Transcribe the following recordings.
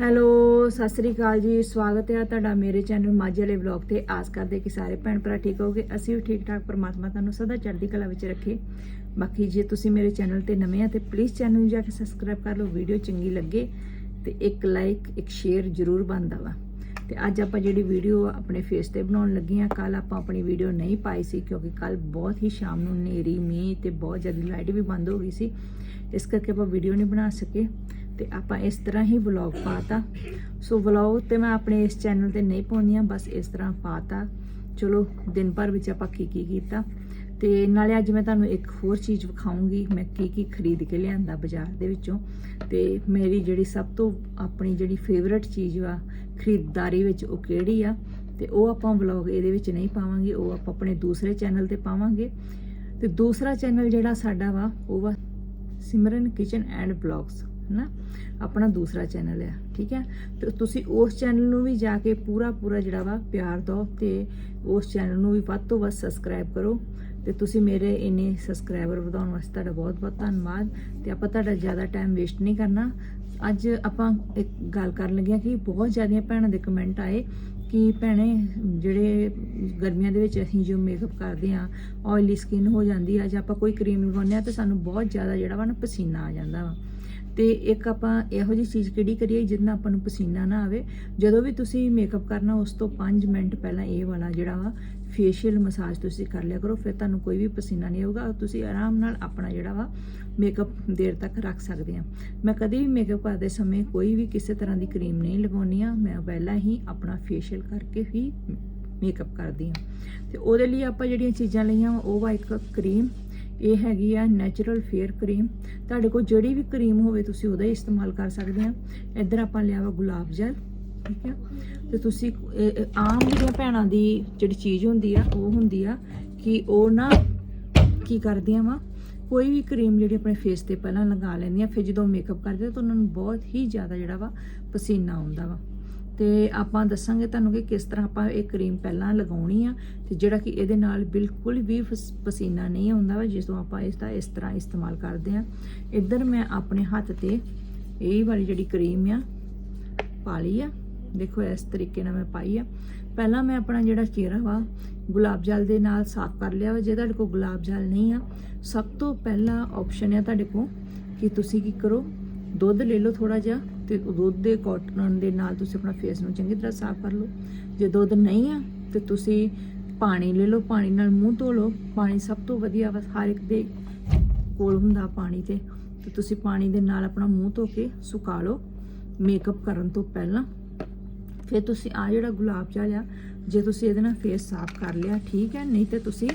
Hello, Sat Sri ਅਕਾਲ ਜੀ। ਸਵਾਗਤ ਹੈ ਤੁਹਾਡਾ ਮੇਰੇ ਚੈਨਲ ਮਾਝੇ ਵਾਲੇ ਵਲੌਗ ਤੇ। ਆਸ ਕਰਦੇ ਕਿ ਸਾਰੇ ਭੈਣ ਭਰਾ ਠੀਕ ਹੋਗੇ ਅਸੀਂ ਵੀ ਠੀਕ ਠਾਕ ਪਰਮਾਤਮਾ ਤੁਹਾਨੂੰ ਸਦਾ ਚੜ੍ਹਦੀ ਕਲਾ ਵਿੱਚ ਰੱਖੇ। ਬਾਕੀ ਜੇ ਤੁਸੀਂ ਮੇਰੇ ਚੈਨਲ ਤੇ ਨਵੇਂ ਆ ਤੇ ਪਲੀਜ਼ ਚੈਨਲ ਨੂੰ ਜਾ ਕੇ ਸਬਸਕ੍ਰਾਈਬ ਕਰ ਲਓ। ਵੀਡੀਓ ਚੰਗੀ ਲੱਗੇ ਤੇ ਇੱਕ ਲਾਈਕ ਇੱਕ ਸ਼ੇਅਰ ਜ਼ਰੂਰ ਬਣਦਾ ਵਾ। ਤੇ ਅੱਜ ਆਪਾਂ ਜਿਹੜੀ ਵੀਡੀਓ ਆਪਣੇ ਫੇਸ ਤੇ ਬਣਾਉਣ ਲੱਗੇ ਆ ਕੱਲ ਆਪਾਂ ਆਪਣੀ ਵੀਡੀਓ ਨਹੀਂ ਪਾਈ ਸੀ ਕਿਉਂਕਿ ਕੱਲ ਬਹੁਤ ਹੀ ਸ਼ਾਮ ਨੂੰ ਹਨੇਰੀ, ਮੀਂਹ ਤੇ ਬਹੁਤ ਜ਼ਿਆਦਾ ਲਾਈਟ ਵੀ ਬੰਦ ਹੋ ਗਈ ਸੀ। ਇਸ ਕਰਕੇ ਆਪਾਂ ਵੀਡੀਓ ਨਹੀਂ ਬਣਾ ਸਕੇ। ਤੇ ਆਪਾਂ ਇਸ ਤਰ੍ਹਾਂ ਹੀ ਵਲੌਗ ਪਾਤਾ। ਸੋ ਵਲੌਗ ਤੇ ਮੈਂ ਆਪਣੇ ਇਸ ਚੈਨਲ ਤੇ ਨਹੀਂ ਪਾਉਂਦੀ ਆ ਬਸ ਇਸ ਤਰ੍ਹਾਂ ਪਾਤਾ। ਚਲੋ, ਦਿਨ ਭਰ ਵਿੱਚ ਆਪਾਂ ਕੀ ਕੀ ਕੀਤਾ। ਤੇ ਨਾਲੇ ਅੱਜ ਮੈਂ ਤੁਹਾਨੂੰ ਇੱਕ ਹੋਰ ਚੀਜ਼ ਵਿਖਾਉਂਗੀ। ਮੈਂ ਕੀ ਕੀ ਖਰੀਦ ਕੇ ਲਿਆਂਦਾ ਬਾਜ਼ਾਰ ਦੇ ਵਿੱਚੋਂ। ਤੇ ਮੇਰੀ ਜਿਹੜੀ ਸਭ ਤੋਂ ਆਪਣੀ ਜਿਹੜੀ ਫੇਵਰਟ ਚੀਜ਼ ਵਾ, ਖਰੀਦਦਾਰੀ ਵਿੱਚ ਉਹ ਕਿਹੜੀ ਆ? ਤੇ ਉਹ ਆਪਾਂ ਵਲੌਗ ਇਹਦੇ ਵਿੱਚ ਨਹੀਂ ਪਾਵਾਂਗੇ, ਉਹ ਆਪਾਂ ਆਪਣੇ ਦੂਸਰੇ ਚੈਨਲ ਤੇ ਪਾਵਾਂਗੇ। ਤੇ ਦੂਸਰਾ ਚੈਨਲ ਜਿਹੜਾ ਸਾਡਾ ਵਾ, ਉਹ ਵਾ ਸਿਮਰਨ ਕਿਚਨ ਐਂਡ ਬਲੌਗਸ ਹਨਾ? ਆਪਣਾ ਦੂਸਰਾ ਚੈਨਲ ਹੈ ਠੀਕ ਹੈ? ਤੇ ਤੁਸੀਂ ਉਸ ਚੈਨਲ ਨੂੰ ਵੀ ਜਾ ਕੇ ਪੂਰਾ ਪੂਰਾ ਜਿਹੜਾ ਵਾ ਪਿਆਰ ਦਿਓ ਤੇ ਉਸ ਚੈਨਲ ਨੂੰ ਵੀ ਵੱਧ ਤੋਂ ਵੱਧ ਸਬਸਕ੍ਰਾਈਬ ਕਰੋ। ਤੇ ਤੁਸੀਂ ਮੇਰੇ ਇੰਨੇ ਸਬਸਕ੍ਰਾਈਬਰ ਵਧਾਉਣ ਵਾਸਤੇ ਤੁਹਾਡਾ ਬਹੁਤ ਬਹੁਤ ਧੰਨਵਾਦ। ਤੇ ਆਪਾਂ ਤੁਹਾਡਾ ਜ਼ਿਆਦਾ ਟਾਈਮ ਵੇਸਟ ਨਹੀਂ ਕਰਨਾ। ਅੱਜ ਆਪਾਂ ਇੱਕ ਗੱਲ ਕਰਨ ਲੱਗੇ ਹਾਂ ਕਿ ਬਹੁਤ ਜ਼ਿਆਦੀਆਂ ਭੈਣਾਂ ਦੇ ਕਮੈਂਟ ਆਏ ਕਿ ਭੈਣੇ, ਜਿਹੜੇ ਗਰਮੀਆਂ ਦੇ ਵਿੱਚ ਅਸੀਂ ਜੋ ਮੇਕਅਪ ਕਰਦੇ ਆ ਆਇਲੀ ਸਕਿਨ ਹੋ ਜਾਂਦੀ ਆ ਜਾਂ ਆਪਾਂ ਕੋਈ ਕਰੀਮ ਲਗਾਉਂਦੇ ਆ ਤੇ ਸਾਨੂੰ ਬਹੁਤ ਜ਼ਿਆਦਾ ਜਿਹੜਾ ਵਾ ਨਾ ਪਸੀਨਾ ਆ ਜਾਂਦਾ ਵਾ। ਤੇ ਇੱਕ ਆਪਾਂ ਇਹੋ ਜਿਹੀ ਚੀਜ਼ ਕਿਹੜੀ ਕਰੀਏ ਜਿਹਦੇ ਨਾਲ ਆਪਾਂ ਨੂੰ ਪਸੀਨਾ ਨਾ ਆਵੇ? ਜਦੋਂ ਵੀ ਤੁਸੀਂ ਮੇਕਅਪ ਕਰਨਾ ਉਸ ਤੋਂ 5 ਮਿੰਟ ਪਹਿਲਾਂ ਇਹ ਵਾਲਾ ਜਿਹੜਾ ਵਾ ਫੇਸ਼ੀਅਲ ਮਸਾਜ ਤੁਸੀਂ ਕਰ ਲਿਆ ਕਰੋ ਫਿਰ ਤੁਹਾਨੂੰ ਕੋਈ ਵੀ ਪਸੀਨਾ ਨਹੀਂ ਆਊਗਾ। ਤੁਸੀਂ ਆਰਾਮ ਨਾਲ ਆਪਣਾ ਜਿਹੜਾ ਵਾ ਮੇਕਅਪ ਦੇਰ ਤੱਕ ਰੱਖ ਸਕਦੇ ਆ। ਮੈਂ ਕਦੇ ਵੀ ਮੇਕਅਪ ਕਰਦੇ ਸਮੇਂ ਕੋਈ ਵੀ ਕਿਸੇ ਤਰ੍ਹਾਂ ਦੀ ਕਰੀਮ ਨਹੀਂ ਲਗਾਉਣੀ ਆ ਮੈਂ ਪਹਿਲਾਂ ਹੀ ਆਪਣਾ ਫੇਸ਼ੀਅਲ ਕਰਕੇ ਹੀ ਮੇਕਅਪ ਕਰਦੀ ਆ ਤੇ ਉਹਦੇ ਲਈ ਆਪਾਂ ਜਿਹੜੀਆਂ ਚੀਜ਼ਾਂ ਲਈਆਂ ਵਾ, ਉਹ ਵਾ ਇੱਕ ਕਰੀਮ ਇਹ ਹੈਗੀ ਆ ਨੈਚੁਰਲ ਫੇਅਰ ਕਰੀਮ ਤੁਹਾਡੇ ਕੋਲ ਜਿਹੜੀ ਵੀ ਕਰੀਮ ਹੋਵੇ, ਤੁਸੀਂ ਉਹਦਾ ਹੀ ਇਸਤੇਮਾਲ ਕਰ ਸਕਦੇ ਆ। ਇੱਧਰ ਆਪਾਂ ਲਿਆ ਵਾ ਗੁਲਾਬ ਜਲ, ਠੀਕ ਹੈ ਤੇ ਤੁਸੀਂ ਆਮ ਜਿਹੜੀਆਂ ਭੈਣਾਂ ਦੀ ਜਿਹੜੀ ਚੀਜ਼ ਹੁੰਦੀ ਆ, ਉਹ ਹੁੰਦੀ ਆ ਕਿ ਉਹ ਨਾ ਕੀ ਕਰਦੀਆਂ ਵਾ, ਕੋਈ ਵੀ ਕਰੀਮ ਜਿਹੜੀ ਆਪਣੇ ਫੇਸ ਤੇ ਪਹਿਲਾਂ ਲਗਾ ਲੈਂਦੀਆਂ, ਫਿਰ ਜਦੋਂ ਮੇਕਅਪ ਕਰਦੇ ਤਾਂ ਉਹਨਾਂ ਨੂੰ ਬਹੁਤ ਹੀ ਜ਼ਿਆਦਾ ਜਿਹੜਾ ਵਾ ਪਸੀਨਾ ਆਉਂਦਾ ਵਾ। ਤੇ ਆਪਾਂ ਦੱਸਾਂਗੇ ਤੁਹਾਨੂੰ ਕਿ ਕਿਸ ਤਰ੍ਹਾਂ ਆਪਾਂ ਇਹ ਕਰੀਮ ਪਹਿਲਾਂ ਲਗਾਉਣੀ ਆ ਤੇ ਜਿਹੜਾ ਕਿ ਇਹਦੇ ਨਾਲ ਬਿਲਕੁਲ ਵੀ ਫਸ- ਪਸੀਨਾ ਨਹੀਂ ਆਉਂਦਾ ਵਾ, ਜਿਸ ਤੋਂ ਆਪਾਂ ਇਸ ਦਾ ਇਸ ਤਰ੍ਹਾਂ ਇਸਤੇਮਾਲ ਕਰਦੇ ਆ। ਇੱਧਰ ਮੈਂ ਆਪਣੇ ਹੱਥ ਤੇ ਇਹ ਵਾਲੀ ਜਿਹੜੀ ਕਰੀਮ ਆ ਪਾ ਲਈ ਆ। ਦੇਖੋ ਇਸ ਤਰੀਕੇ ਨਾਲ ਮੈਂ ਪਾਈ ਆ। ਪਹਿਲਾਂ ਮੈਂ ਆਪਣਾ ਜਿਹੜਾ ਚਿਹਰਾ ਵਾ, ਗੁਲਾਬ ਜਲ ਦੇ ਨਾਲ ਸਾਫ਼ ਕਰ ਲਿਆ ਵਾ, ਜੇ ਤੁਹਾਡੇ ਕੋਲ ਗੁਲਾਬ ਜਲ ਨਹੀਂ ਆ, ਸਭ ਤੋਂ ਪਹਿਲਾ ਆਪਸ਼ਨ ਆ ਤੁਹਾਡੇ ਕੋਲ ਕਿ ਤੁਸੀਂ ਕੀ ਕਰੋ, ਦੁੱਧ ਲੈ ਲਓ ਥੋੜਾ ਜਿਹਾ ਤੇ ਦੁੱਧ ਦੇ ਕਾਟਨ ਦੇ ਨਾਲ ਤੁਸੀਂ ਆਪਣਾ ਫੇਸ ਨੂੰ ਚੰਗੀ ਤਰ੍ਹਾਂ ਸਾਫ਼ ਕਰ ਲਓ। ਜੇ ਦੁੱਧ ਨਹੀਂ ਆ, ਤੇ ਤੁਸੀਂ ਪਾਣੀ ਲੈ ਲਓ, ਪਾਣੀ ਨਾਲ ਮੂੰਹ ਧੋ ਲਓ। ਪਾਣੀ ਸਭ ਤੋਂ ਵਧੀਆ ਵਾ ਹਰ ਇੱਕ ਦੇ ਕੋਲ ਹੁੰਦਾ ਪਾਣੀ ਤੇ। ਤੇ ਤੁਸੀਂ ਪਾਣੀ ਦੇ ਨਾਲ ਆਪਣਾ ਮੂੰਹ ਧੋ ਕੇ ਸੁਕਾ ਲਓ ਮੇਕਅਪ ਕਰਨ ਤੋਂ ਪਹਿਲਾਂ। ਫਿਰ ਤੁਸੀਂ ਆ ਜਿਹੜਾ ਗੁਲਾਬ ਜਲ ਆ, ਜੇ ਤੁਸੀਂ ਇਹਦੇ ਨਾਲ ਫੇਸ ਸਾਫ਼ ਕਰ ਲਿਆ, ਠੀਕ ਹੈ? ਨਹੀਂ ਤੇ ਤੁਸੀਂ,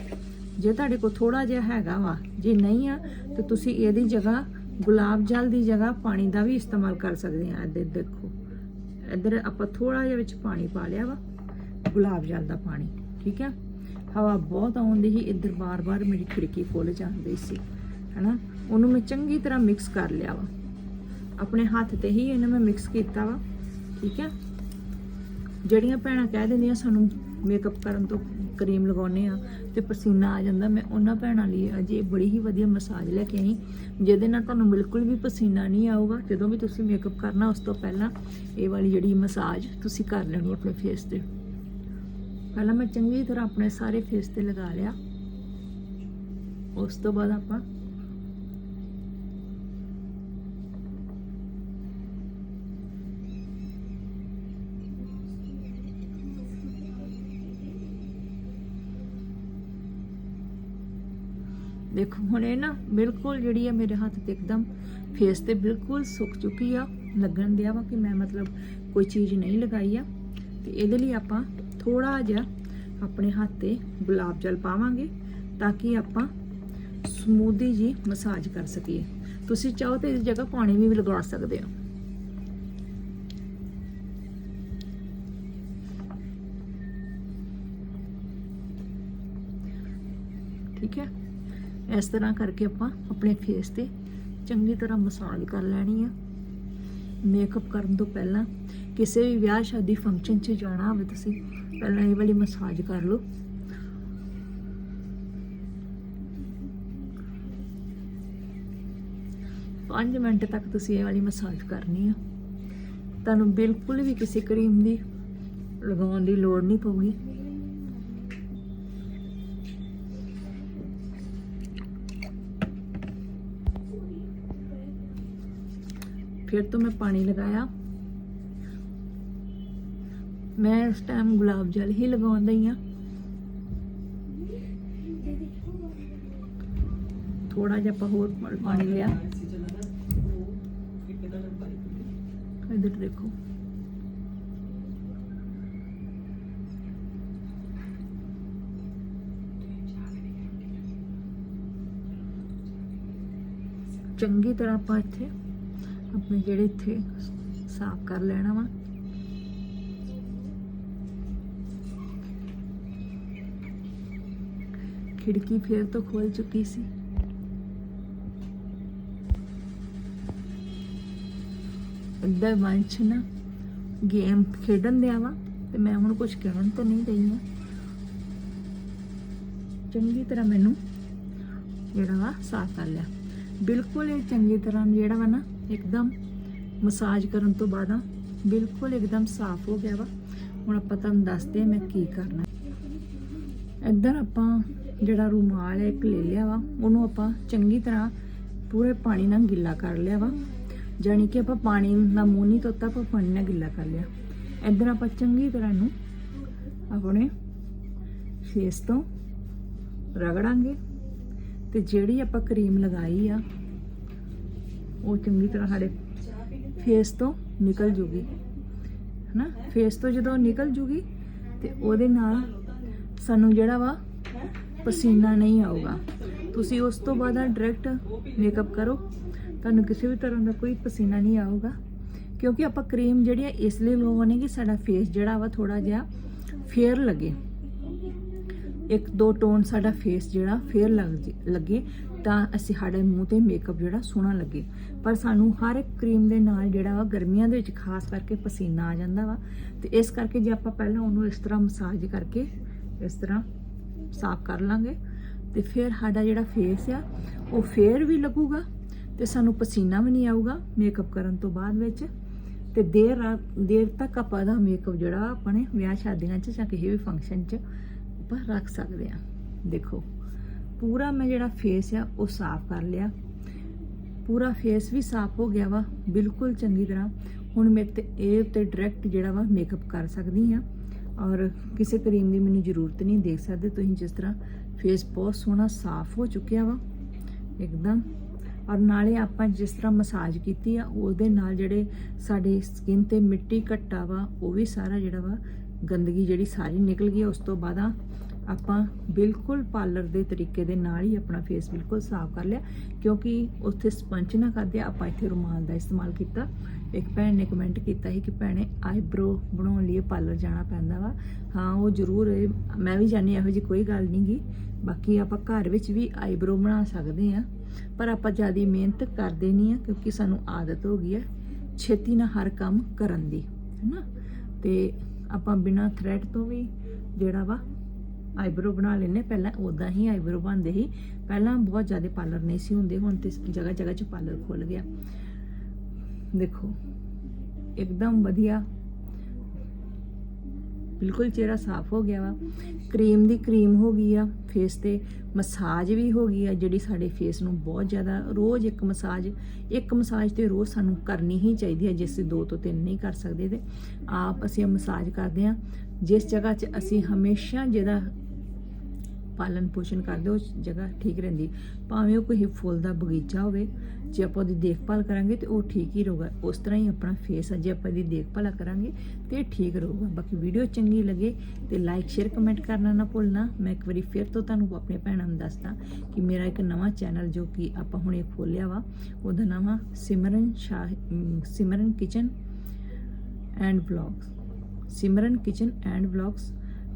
ਜੇ ਤੁਹਾਡੇ ਕੋਲ ਥੋੜਾ ਜਿਹਾ ਹੈਗਾ ਵਾ, ਜੇ ਨਹੀਂ ਆ, ਤੇ ਤੁਸੀਂ ਇਹਦੀ ਜਗ੍ਹਾ ਗੁਲਾਬ ਜਲ ਦੀ ਜਗ੍ਹਾ ਪਾਣੀ ਦਾ ਵੀ ਇਸਤੇਮਾਲ ਕਰ ਸਕਦੇ ਆ ਇੱਧਰ ਦੇਖੋ। ਇੱਧਰ ਆਪਾਂ ਥੋੜਾ ਜਿਹਾ ਵਿੱਚ ਪਾਣੀ ਪਾ ਲਿਆ ਵਾ। ਗੁਲਾਬ ਜਲ ਦਾ ਪਾਣੀ, ਠੀਕ ਹੈ? ਹਵਾ ਬਹੁਤ ਆਉਂਦੀ ਸੀ ਇੱਧਰ ਬਾਰ-ਬਾਰ ਮੇਰੀ ਖਿੜਕੀ ਖੁੱਲ ਜਾਂਦੀ ਸੀ, ਹਨਾ? ਉਹਨੂੰ ਮੈਂ ਚੰਗੀ ਤਰ੍ਹਾਂ ਮਿਕਸ ਕਰ ਲਿਆ ਵਾ। ਆਪਣੇ ਹੱਥ ਤੇ ਹੀ ਇਹਨੂੰ ਮੈਂ ਮਿਕਸ ਕੀਤਾ ਵਾ, ਠੀਕ ਹੈ? ਜਿਹੜੀਆਂ ਭੈਣਾਂ ਕਹਿ ਦਿੰਦੀਆਂ ਸਾਨੂੰ ਮੇਕਅਪ ਕਰਨ ਤੋਂ ਕਰੀਮ ਲਗਾਉਨੇ ਆ ਤੇ ਪਸੀਨਾ ਆ ਜਾਂਦਾ। ਮੈਂ ਉਹਨਾਂ ਭੈਣਾਂ ਲਈ ਅਜੇ ਬੜੀ ਹੀ ਵਧੀਆ ਮਸਾਜ ਲੈ ਕੇ ਆਈ। ਜਿਹਦੇ ਨਾਲ ਤੁਹਾਨੂੰ ਬਿਲਕੁਲ ਵੀ ਪਸੀਨਾ ਨਹੀਂ ਆਊਗਾ। ਜਦੋਂ ਵੀ ਤੁਸੀਂ ਮੇਕਅਪ ਕਰਨਾ, ਉਸ ਤੋਂ ਪਹਿਲਾਂ ਇਹ ਵਾਲੀ ਜਿਹੜੀ ਮਸਾਜ ਤੁਸੀਂ ਕਰ ਲੈਣੀ ਆਪਣੇ ਫੇਸ ਤੇ। ਪਹਿਲਾਂ ਮੈਂ ਚੰਗੀ ਤਰ੍ਹਾਂ ਆਪਣੇ ਸਾਰੇ ਫੇਸ ਤੇ ਲਗਾ ਲਿਆ। ਉਸ ਤੋਂ ਬਾਅਦ ਆਪਾਂ ਦੇਖੋ, ਹੁਣ ਇਹ ਨਾ ਬਿਲਕੁਲ ਜਿਹੜੀ ਆ ਮੇਰੇ ਹੱਥ ਤੇ ਇੱਕਦਮ ਫੇਸ ਤੇ ਬਿਲਕੁਲ ਸੁੱਕ ਚੁੱਕੀ ਆ। ਲੱਗਣ ਦਿਆ ਵਾ ਕਿ ਮੈਂ ਮਤਲਬ ਕੋਈ ਚੀਜ਼ ਨਹੀਂ ਲਗਾਈ ਆ। ਤੇ ਇਹਦੇ ਲਈ ਆਪਾਂ ਥੋੜਾ ਜਿਹਾ ਆਪਣੇ ਹੱਥ ਤੇ ਗੁਲਾਬ ਜਲ ਪਾਵਾਂਗੇ ਤਾਂ ਕਿ ਆਪਾਂ ਸਮੂਦੀ ਜੀ ਮਸਾਜ ਕਰ ਸਕੀਏ। ਤੁਸੀਂ ਚਾਹੋ ਤੇ ਇਸ ਜਗ੍ਹਾ ਪਾਣੀ ਵੀ ਲਗਾ ਸਕਦੇ ਹੋ। ਇਸ ਤਰ੍ਹਾਂ ਕਰਕੇ ਆਪਾਂ ਆਪਣੇ ਫੇਸ ਤੇ ਚੰਗੀ ਤਰ੍ਹਾਂ ਮਸਾਜ ਕਰ ਲੈਣੀ ਆ। ਮੇਕਅਪ ਕਰਨ ਤੋਂ ਪਹਿਲਾਂ ਕਿਸੇ ਵੀ ਵਿਆਹ ਸ਼ਾਦੀ ਫੰਕਸ਼ਨ 'ਚ ਜਾਣਾ ਹੋਵੇ ਤੁਸੀਂ, ਪਹਿਲਾਂ ਇਹ ਵਾਲੀ ਮਸਾਜ ਕਰ ਲਓ। ਪੰਜ ਮਿੰਟ ਤੱਕ ਤੁਸੀਂ ਇਹ ਵਾਲੀ ਮਸਾਜ ਕਰਨੀ ਆ। ਤੁਹਾਨੂੰ ਬਿਲਕੁਲ ਵੀ ਕਿਸੇ ਕਰੀਮ ਦੀ ਲਗਾਉਣ ਦੀ ਲੋੜ ਨਹੀਂ ਪਊਗੀ। ਫਿਰ ਤੋਂ ਮੈਂ ਪਾਣੀ ਲਗਾਇਆ ਮੈਂ ਇਸ ਟਾਈਮ ਗੁਲਾਬ ਜਲ ਹੀ ਲਗਾਉਂਦਾ ਹੀ ਆ ਥੋੜਾ ਜਿਹਾ ਆਪਾਂ ਹੋਰ ਪਾਣੀ ਲਿਆ ਇੱਧਰ ਦੇਖੋ ਚੰਗੀ ਤਰ੍ਹਾਂ ਆਪਾਂ ਇੱਥੇ ਆਪਣੇ ਜਿਹੜੇ ਇੱਥੇ ਸਾਫ਼ ਕਰ ਲੈਣਾ ਵਾ। ਖਿੜਕੀ ਫੇਰ ਤੋਂ ਖੋਲ ਚੁੱਕੀ ਸੀ। ਇੱਦਾਂ ਵੰਸ਼ ਨਾ ਗੇਮ ਖੇਡਣ ਦਿਆ ਵਾ ਤੇ ਮੈਂ ਹੁਣ ਕੁਝ ਕਹਿਣ ਤਾਂ ਨਹੀਂ ਰਹੀ ਹਾਂ। ਚੰਗੀ ਤਰ੍ਹਾਂ ਮੈਨੂੰ ਜਿਹੜਾ ਵਾ ਸਾਫ਼ ਕਰ ਲਿਆ। ਬਿਲਕੁਲ ਇਹ ਚੰਗੀ ਤਰ੍ਹਾਂ ਜਿਹੜਾ ਵਾ ਨਾ ਇੱਕਦਮ ਮਸਾਜ ਕਰਨ ਤੋਂ ਬਾਅਦ ਆ ਬਿਲਕੁਲ ਇੱਕਦਮ ਸਾਫ਼ ਹੋ ਗਿਆ ਵਾ। ਹੁਣ ਆਪਾਂ ਤੁਹਾਨੂੰ ਦੱਸਦੇ ਹਾਂ ਮੈਂ ਕੀ ਕਰਨਾ। ਇੱਧਰ ਆਪਾਂ ਜਿਹੜਾ ਰੁਮਾਲ ਹੈ, ਇੱਕ ਲੈ ਲਿਆ ਵਾ। ਉਹਨੂੰ ਆਪਾਂ ਚੰਗੀ ਤਰ੍ਹਾਂ ਪੂਰੇ ਪਾਣੀ ਨਾਲ ਗਿੱਲਾ ਕਰ ਲਿਆ ਵਾ। ਜਾਣੀ ਕਿ ਆਪਾਂ ਪਾਣੀ ਨਾਲ ਮੂੰਹ ਨਹੀਂ ਧੋਤਾ, ਆਪਾਂ ਪਾਣੀ ਨਾਲ ਗਿੱਲਾ ਕਰ ਲਿਆ। ਇੱਧਰ ਆਪਾਂ ਚੰਗੀ ਤਰ੍ਹਾਂ ਇਹਨੂੰ ਆਪਣੇ ਫੇਸ ਤੋਂ ਰਗੜਾਂਗੇ। ਤੇ ਜਿਹੜੀ ਆਪਾਂ ਕਰੀਮ ਲਗਾਈ ਆ ਉਹ ਚੰਗੀ ਤਰ੍ਹਾਂ ਸਾਡੇ ਫੇਸ ਤੋਂ ਨਿਕਲ ਜੂਗੀ, ਹਨਾ? ਫੇਸ ਤੋਂ ਜਦੋਂ ਨਿਕਲ ਜੂਗੀ ਤੇ ਉਹਦੇ ਨਾਲ ਸਾਨੂੰ ਜਿਹੜਾ ਵਾ ਪਸੀਨਾ ਨਹੀਂ ਆਊਗਾ। ਤੁਸੀਂ ਉਸ ਤੋਂ ਬਾਅਦ ਡਾਇਰੈਕਟ ਮੇਕਅਪ ਕਰੋ। ਤੁਹਾਨੂੰ ਕਿਸੇ ਵੀ ਤਰ੍ਹਾਂ ਦਾ ਕੋਈ ਪਸੀਨਾ ਨਹੀਂ ਆਊਗਾ। ਕਿਉਂਕਿ ਆਪਾਂ ਕਰੀਮ ਜਿਹੜੀ ਆ ਇਸ ਲਈ ਲਗਾਉਣੀ ਕਿ ਸਾਡਾ ਫੇਸ ਜਿਹੜਾ ਵਾ ਥੋੜਾ ਜਿਹਾ ਫੇਅਰ ਲੱਗੇ। ਇੱਕ ਦੋ ਟੋਨ ਸਾਡਾ ਫੇਸ ਜਿਹੜਾ ਫੇਅਰ ਲੱਗ ਜੇ- ਲੱਗੇ ਤਾਂ ਅਸੀਂ ਸਾਡੇ ਮੂੰਹ ਤੇ ਮੇਕਅਪ ਜਿਹੜਾ ਸੋਹਣਾ ਲੱਗੇ। ਪਰ ਸਾਨੂੰ ਹਰ ਇੱਕ ਕਰੀਮ ਦੇ ਨਾਲ ਜਿਹੜਾ ਵਾ ਗਰਮੀਆਂ ਦੇ ਵਿੱਚ ਖਾਸ ਕਰਕੇ ਪਸੀਨਾ ਆ ਜਾਂਦਾ ਵਾ। ਤੇ ਇਸ ਕਰਕੇ ਜੇ ਆਪਾਂ ਪਹਿਲਾਂ ਉਹਨੂੰ ਇਸ ਤਰ੍ਹਾਂ ਮਸਾਜ ਕਰਕੇ ਇਸ ਤਰ੍ਹਾਂ ਸਾਫ਼ ਕਰ ਲਾਂਗੇ, ਤੇ ਫਿਰ ਸਾਡਾ ਜਿਹੜਾ ਫੇਸ ਆ, ਉਹ ਫੇਅਰ ਵੀ ਲੱਗੂਗਾ ਤੇ ਸਾਨੂੰ ਪਸੀਨਾ ਵੀ ਨਹੀਂ ਆਊਗਾ ਮੇਕਅਪ ਕਰਨ ਤੋਂ ਬਾਅਦ ਵਿੱਚ। ਤੇ ਦੇਰ ਰਾਤ, ਦੇਰ ਤੱਕ ਆਪਾਂ ਦਾ ਮੇਕਅਪ ਜਿਹੜਾ ਆਪਣੇ ਵਿਆਹ ਸ਼ਾਦੀਆਂ 'ਚ ਜਾਂ ਕਿਸੇ ਵੀ ਫੰਕਸ਼ਨ 'ਚ ਆਪਾਂ ਰੱਖ ਸਕਦੇ ਆ। ਦੇਖੋ, ਪੂਰਾ ਮੈਂ ਜਿਹੜਾ ਫੇਸ ਆ, ਉਹ ਸਾਫ਼ ਕਰ ਲਿਆ। ਪੂਰਾ ਫੇਸ ਵੀ ਸਾਫ਼ ਹੋ ਗਿਆ ਵਾ, ਬਿਲਕੁਲ ਚੰਗੀ ਤਰ੍ਹਾਂ। ਹੁਣ ਮੈਂ ਤੇ ਇਹ ਉੱਤੇ ਡਾਇਰੈਕਟ ਜਿਹੜਾ ਵਾ ਮੇਕਅਪ ਕਰ ਸਕਦੀ ਆ। ਔਰ ਕਿਸੇ ਕਰੀਮ ਦੀ ਮੈਨੂੰ ਜ਼ਰੂਰਤ ਨਹੀਂ, ਦੇਖ ਸਕਦੇ ਤੁਸੀਂ ਜਿਸ ਤਰ੍ਹਾਂ ਫੇਸ ਬਹੁਤ ਸੋਹਣਾ ਸਾਫ਼ ਹੋ ਚੁੱਕਿਆ ਵਾ। ਇੱਕਦਮ। ਔਰ ਨਾਲੇ ਆਪਾਂ ਜਿਸ ਤਰ੍ਹਾਂ ਮਸਾਜ ਕੀਤੀ ਆ, ਉਹਦੇ ਨਾਲ ਜਿਹੜੇ ਸਾਡੇ ਸਕਿਨ ਤੇ ਮਿੱਟੀ ਘੱਟਾ ਵਾ, ਉਹ ਵੀ ਸਾਰਾ ਜਿਹੜਾ ਵਾ ਗੰਦਗੀ ਜਿਹੜੀ ਸਾਰੀ ਨਿਕਲ ਗਈ ਆ। ਉਸ ਤੋਂ ਬਾਅਦ ਆਪਾਂ ਬਿਲਕੁਲ ਪਾਰਲਰ ਦੇ ਤਰੀਕੇ ਦੇ ਨਾਲ ਹੀ ਆਪਣਾ ਫੇਸ ਬਿਲਕੁਲ ਸਾਫ਼ ਕਰ ਲਿਆ, ਕਿਉਂਕਿ ਉੱਥੇ ਸਪੰਚ ਨਾ ਕਰਦੇ, ਆਪਾਂ ਇੱਥੇ ਰੁਮਾਲ ਦਾ ਇਸਤੇਮਾਲ ਕੀਤਾ। ਇੱਕ ਭੈਣ ਨੇ ਕਮੈਂਟ ਕੀਤਾ ਸੀ ਕਿ ਭੈਣੇ ਆਈਬ੍ਰੋ ਬਣਾਉਣ ਲਈ ਪਾਰਲਰ ਜਾਣਾ ਪੈਂਦਾ ਵਾ। ਹਾਂ, ਉਹ ਜ਼ਰੂਰ, ਮੈਂ ਵੀ ਜਾਣੀ ਇਹੋ ਜੀ ਕੋਈ ਗੱਲ ਨਹੀਂ ਗੀ। ਬਾਕੀ ਆਪਾਂ ਘਰ ਵਿੱਚ ਵੀ ਆਈਬ੍ਰੋ ਬਣਾ ਸਕਦੇ ਆ ਪਰ ਆਪਾਂ ਜ਼ਿਆਦਾ ਮਿਹਨਤ ਕਰਦੇ ਨਹੀਂ ਆ ਕਿਉਂਕਿ ਸਾਨੂੰ ਆਦਤ ਹੋ ਗਈ ਹੈ ਛੇਤੀ ਨਾਲ ਹਰ ਕੰਮ ਕਰਨ ਦੀ, ਹੈਨਾ? ਤੇ ਆਪਾਂ ਬਿਨਾ ਥ੍ਰੈਡ ਤੋਂ ਵੀ ਜਿਹੜਾ ਵਾ ਆਈਬ੍ਰੋ ਬਣਾ ਲੈਨੇ ਪਹਿਲਾਂ ਉਦਾਂ ਹੀ ਆਈਬ੍ਰੋ ਬਣਦੇ ਸੀ। ਪਹਿਲਾਂ ਬਹੁਤ ਜ਼ਿਆਦਾ ਪਾਰਲਰ ਨਹੀਂ ਸੀ ਹੁੰਦੇ, ਹੁਣ ਤੇ ਜਗ੍ਹਾ ਜਗ੍ਹਾ 'ਚ ਪਾਰਲਰ ਖੁੱਲ ਗਿਆ। ਦੇਖੋ, ਇੱਕਦਮ ਵਧੀਆ ਬਿਲਕੁਲ ਚਿਹਰਾ ਸਾਫ਼ ਹੋ ਗਿਆ ਵਾ। ਕਰੀਮ ਦੀ ਕਰੀਮ ਹੋ ਗਈ ਆ ਫੇਸ ਤੇ ਮਸਾਜ ਵੀ ਹੋ ਗਈ ਆ, ਜਿਹੜੀ ਸਾਡੇ ਫੇਸ ਨੂੰ ਬਹੁਤ ਜ਼ਿਆਦਾ ਰੋਜ਼ ਇੱਕ ਮਸਾਜ ਇੱਕ ਮਸਾਜ ਤੇ ਰੋਜ਼ ਸਾਨੂੰ ਕਰਨੀ ਹੀ ਚਾਹੀਦੀ ਹੈ ਜਿਸ ਅਸੀਂ ਦੋ ਤੋਂ ਤਿੰਨ ਨਹੀਂ ਕਰ ਸਕਦੇ ਤੇ ਆਪ ਅਸੀਂ ਮਸਾਜ ਕਰਦੇ ਆ। ਜਿਸ ਜਗ੍ਹਾ 'ਚ ਅਸੀਂ ਹਮੇਸ਼ਾ ਜਿਹੜਾ ਪਾਲਣ ਪੋਸ਼ਣ ਕਰਦੇ ਹੋ, ਜਗ੍ਹਾ ਠੀਕ ਰਹਿੰਦੀ। ਭਾਵੇਂ ਉਹ ਕੋਈ ਫੁੱਲ ਦਾ ਬਗੀਚਾ ਹੋਵੇ ਜੇ ਆਪਾਂ ਉਹਦੀ ਦੇਖਭਾਲ ਕਰਾਂਗੇ ਤੇ ਉਹ ਠੀਕ ਹੀ ਰਹੂਗਾ। ਉਸ ਤਰ੍ਹਾਂ ਹੀ ਆਪਣਾ ਫੇਸ ਆ ਜੇ ਆਪਾਂ ਇਹਦੀ ਦੇਖਭਾਲ ਕਰਾਂਗੇ ਤੇ ਠੀਕ ਰਹੂਗਾ। ਬਾਕੀ ਵੀਡੀਓ ਚੰਗੀ ਲੱਗੇ ਤੇ ਲਾਈਕ ਸ਼ੇਅਰ ਕਮੈਂਟ ਕਰਨਾ ਨਾ ਭੁੱਲਣਾ। ਮੈਂ ਇੱਕ ਵਾਰੀ ਫਿਰ ਤੋਂ ਤੁਹਾਨੂੰ ਆਪਣੇ ਭੈਣਾਂ ਨੂੰ ਦੱਸਦਾ ਕਿ ਮੇਰਾ ਇੱਕ ਨਵਾਂ ਚੈਨਲ ਜੋ ਕਿ ਆਪਾਂ ਹੁਣੇ ਖੋਲਿਆ ਵਾ ਉਹਦਾ ਨਾਮ ਆ Simran Shah Simran kitchen and vlogs Simran kitchen and vlogs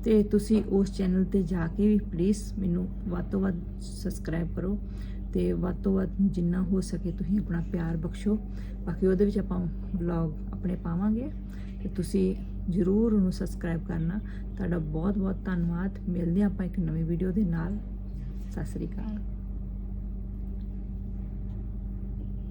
ਤੇ ਤੁਸੀਂ ਉਸ ਚੈਨਲ ਤੇ ਜਾ ਕੇ ਵੀ ਪਲੀਜ਼ ਮੈਨੂੰ ਵੱਧ ਤੋਂ ਵੱਧ ਸਬਸਕ੍ਰਾਈਬ ਕਰੋ ਤੇ ਵੱਧ ਤੋਂ ਵੱਧ ਜਿੰਨਾ ਹੋ ਸਕੇ ਤੁਸੀਂ ਆਪਣਾ ਪਿਆਰ ਬਖਸ਼ੋ। ਬਾਕੀ ਉਹਦੇ ਵਿੱਚ ਆਪਾਂ ਵਲੌਗ ਆਪਣੇ ਪਾਵਾਂਗੇ ਤੇ ਤੁਸੀਂ ਜਰੂਰ ਉਹਨੂੰ ਸਬਸਕ੍ਰਾਈਬ ਕਰਨਾ। ਤੁਹਾਡਾ ਬਹੁਤ ਬਹੁਤ ਧੰਨਵਾਦ। ਮਿਲਦੇ ਹਾਂ ਆਪਾਂ ਇੱਕ ਨਵੀਂ ਵੀਡੀਓ ਦੇ ਨਾਲ। ਸਤਿ ਸ੍ਰੀ ਅਕਾਲ।